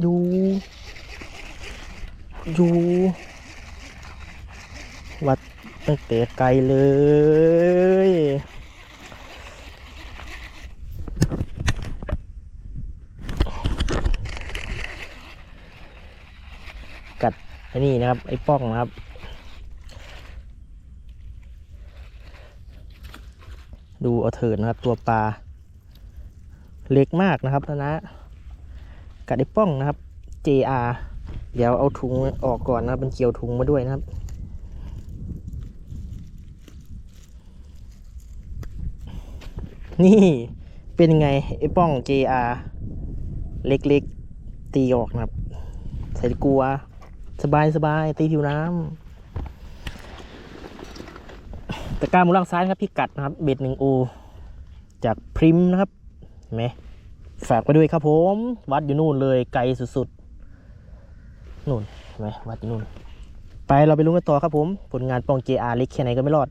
อยู่ อยู่ วัดตั้งแต่ไกลเลยกัดไอ้นี่นะครับ ไอ้ป้องนะครับ ดูเอาเถิดนะครับ ตัวปลา เล็กมากนะครับนะนะ กัดไอ้ป้องนะครับ JR เดี๋ยวเอาถุงออกก่อนนะครับมันเกี่ยวถุงมาด้วยนะครับ นี่เป็นไงไอ้ป้อง JR เล็กๆ ตีออกนะครับ ใส่กลัว สบายสบายตีผิวน้ำตะกร้ามือล่างซ้ายครับพี่กัดนะครับ เบ็ดหนึ่งโอจากพริมนะครับเห็นไหม ฝากไปด้วยครับผม วัดอยู่นู่นเลยไกลสุดๆนู่นเห็นไหมวัดอยู่นู่น ไปเราไปลุ้นกันต่อครับผม ผลงานปอง JR เล็กแค่ไหนก็ไม่รอด